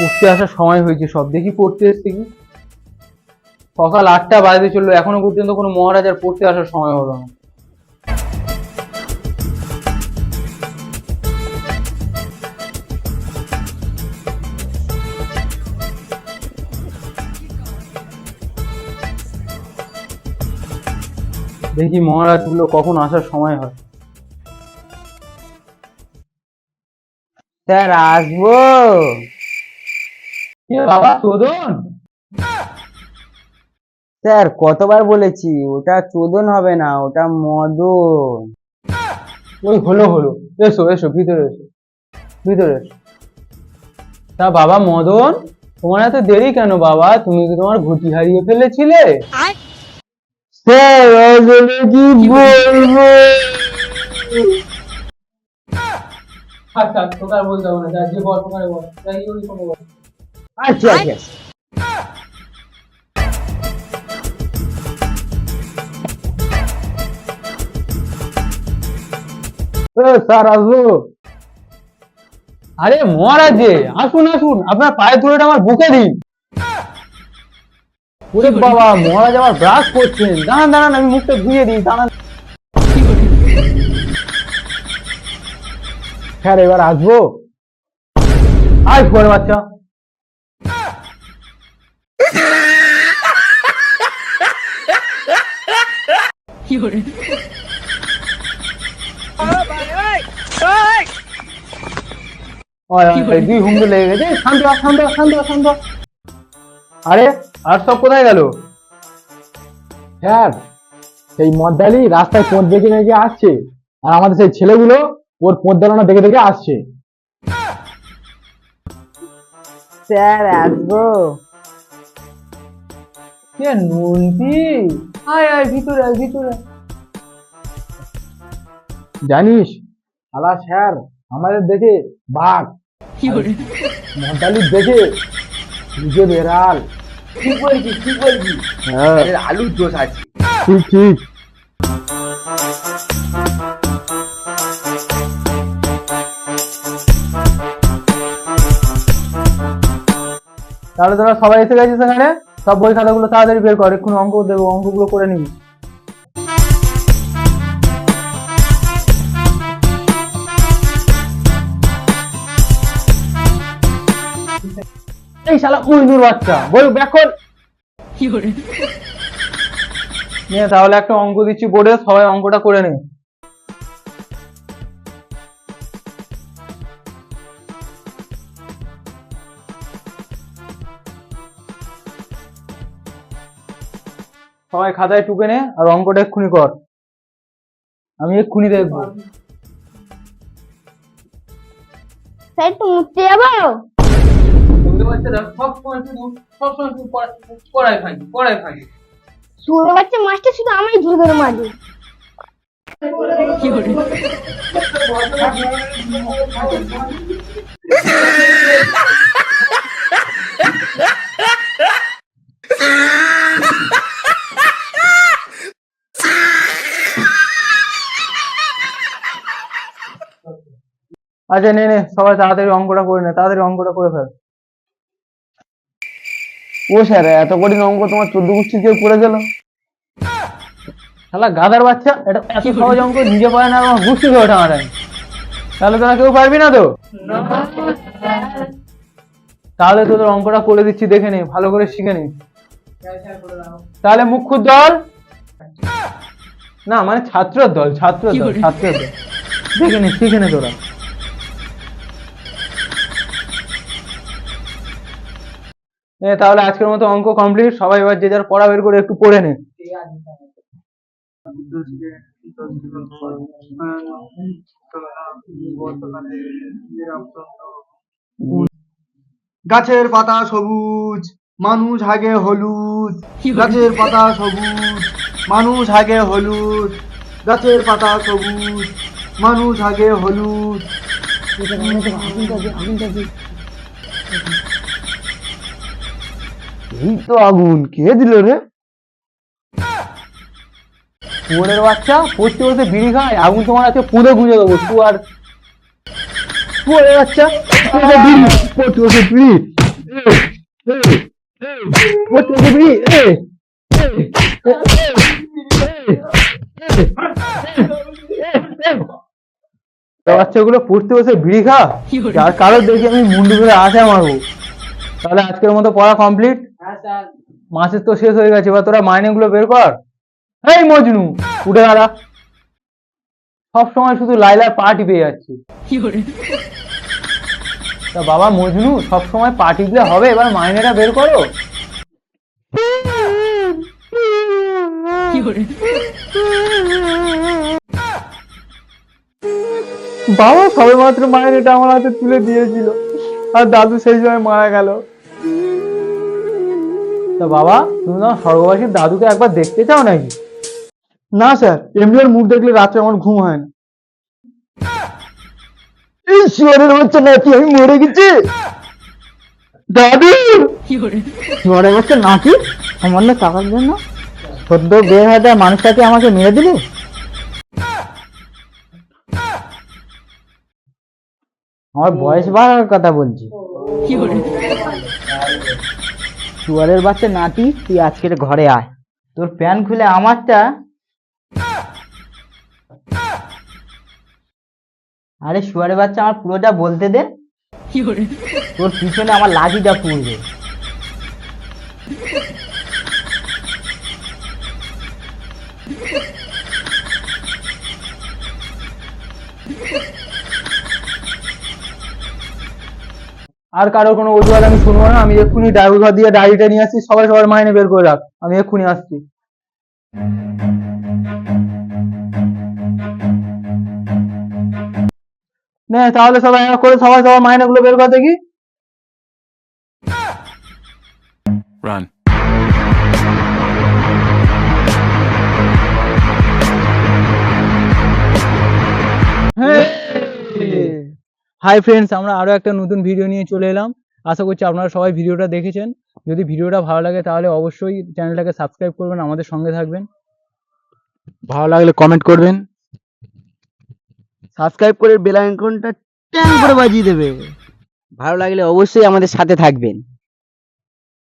পড়তে আসার সময় হয়েছে সব। দেখি পড়তে এসছে কি। সকাল আটটা বাজতে চলল, এখনও পর্যন্ত কোনো মহারাজার পড়তে আসার সময় হলো না। দেখি মহারাজ মহারাজগুলো কখন আসার সময় হয়। স্যার, আসব। বাবা চোদন। স্যার কতবার বলেছি ওটা চোদন হবে না ওটা মদন। ওই হলো হলো। এসো এসো ভিতরে এসো। ভিতরে এসো। তা বাবা মদন তোমার এত দেরি কেন বাবা? তুমি কি তোমার ঘুটি হারিয়ে ফেলেছিলে। স্যার কি বলব? আচ্ছা তোকে আর বলতে হবে না। যা যে বল তোমার বল। যাই ওই কোনো বল। আচ্ছা আচ্ছা স্যার আসব। আরে মহারাজ আসুন আসুন। আপনার পায়ে ধরে আমার বুকে দিন। ওরে বাবা মহারাজ আমার ব্রাশ করছেন। দাঁড়ান দাঁড়ান আমি মুখটা ধুয়ে দিই দাঁড়ান। স্যার এবার আসব। আয় ফোর বাচ্চা। দুই আর সব কোথায় গেল? স্যার, সেই মদ্দালি রাস্তায় পোঁত দেখে দেখে আসছে। আর আমাদের সেই ছেলেগুলো ওর পোঁত দালানো দেখে দেখে আসছে। স্যার, আসব। কে নন্টি আয় আয় ভিতরে আয় ভিতরে জানিস আলা স্যার আমাদের দেখে বাঘ। মদ্দালি দেখে নিজে বেড়াল। ঠিক বলছিস ঠিক বলছিস? হ্যাঁ। আলুর দোষ আছে। ঠিক ঠিক। তাহলে তোরা সবাই এসে গেছিস এখানে? সব বই খাতাগুলো তাড়াতাড়ি বের কর এক্ষুনি অঙ্ক দেবো অঙ্কগুলো করে নিবি। এই শালা মইনুর বাচ্চা বই ব্যাক কর। নে তাহলে একটা অঙ্ক দিচ্ছি বোর্ডে সবাই অঙ্কটা করে নে। সবাই খাতায় টুকে নে আর অঙ্কটা এক্ষুনি কর। আমি এক্ষুনি দেখব। স্যার একটু মুছতে যাব? বুঝতে পারছ সব সময় শুধু সব সময় শুধু পড়াই ফাঁকি পড়াই ফাঁকি বাচ্চা মাস্টার শুধু আমায় ধরে ধরে মারবে। আচ্ছা নে নে সবাই তাড়াতাড়ি অঙ্কটা করে নে তাড়াতাড়ি অঙ্কটা করে ফেল। ও স্যার এত কঠিন অঙ্ক তোমার চোদ্দ গোষ্ঠী কেউ করে গেল? শালা গাদার বাচ্চা এটা এত সহজ অঙ্ক নিজে পারে না আমার বুঝতে হবে ওটা আমার তাহলে তোরা কেউ পারবি না তো? তাহলে তোদের অঙ্কটা করে দিচ্ছি দেখে নে ভালো করে শিখে নে। তাহলে মুখ্য দল? না মানে ছাত্রের দল ছাত্রের দল ছাত্রের দল দেখে নে শিখে নে তোরা। তাহলে আজকের মতো অঙ্ক কমপ্লিট সবাই এবার যে যার পড়া বের করে একটু পড়ে নে। গাছের পাতা সবুজ মানুষ হাগে হলুদ। গাছের পাতা সবুজ মানুষ হাগে হলুদ। গাছের পাতা সবুজ মানুষ হাগে হলুদ। এই তো আগুন কে দিল রে শুয়োরের বাচ্চা পড়তে বসে বিড়ি খায় আগুন তোমার আছে পুরো গুঁজে দেবো শুয়ার শুয়োরের বাচ্চা পড়তে বসে বিড়ি বিড়ি এ, এ, এ, বাচ্চাগুলো পড়তে বসে বিড়ি খা যার কারোর দেখি আমি মুন্ডু ধরে আসা মারবো তাহলে আজকের মতো পড়া কমপ্লিট মাসের তো শেষ হয়ে গেছে এবার তোরা মাইনেগুলো বের কর। এই মজনু উঠে দাঁড়া। সব সময় শুধু লাইলার পা টিপে যাচ্ছি। তা বাবা মজনু সব সময় পা টিপলে হবে এবার মাইনেটা বের করো। বাবা সবে মাত্র মাইনেটা আমার হাতে তুলে দিয়েছিল। আর দাদু সেই সময় মারা গেল। তা বাবা তুমি না স্বর্গবাসীর দাদুকে একবার দেখতে চাও নাকি? না স্যার এমনি ওর মুখ দেখলে রাত্রে আমার ঘুম হয় না। এই শিওরের বাচ্চা নাতি আমি মরে গেছি। দাদু! শিবরের বাচ্চা নাকি? সামান্য টাকার জন্য সদ্য বের হয়ে যায় মানুষটাকে আমাকে মেরে দিলে? আমার বয়স বাড়ার কথা বলছি। শুয়ারের বাচ্চা নাতি তুই আজকের ঘরে আয়। তোর প্যান খুলে আমারটা। আরে শুয়ারের বাচ্চা আমার পুরোটা বলতে দে। তোর পিছনে আমার লাঠিটা পুড়বে। আর কারও কোনো অজুহাত আমি শুনব না। আমি এক্ষুনি ড্রাইভার দিয়ে ডায়েরিটা নিয়ে আসছি সবাই সবার মাইনে বের করে রাখ। আমি এক্ষুনি আসছি। না, তাহলে সবাই করে সবাই সবার মাইনেগুলো বের করে দেখি। Run. হাই ফ্রেন্ডস আমরা আরও একটা নতুন ভিডিও নিয়ে চলে এলাম। আশা করছি আপনারা সবাই ভিডিওটা দেখেছেন। যদি ভিডিওটা ভালো লাগে তাহলে অবশ্যই চ্যানেলটাকে সাবস্ক্রাইব করবেন আমাদের সঙ্গে থাকবেন। ভালো লাগলে কমেন্ট করবেন। সাবস্ক্রাইব করে বেল আইকনটা ট্যাং করে বাজিয়ে দেবে। ভালো লাগলে অবশ্যই আমাদের সাথে থাকবেন।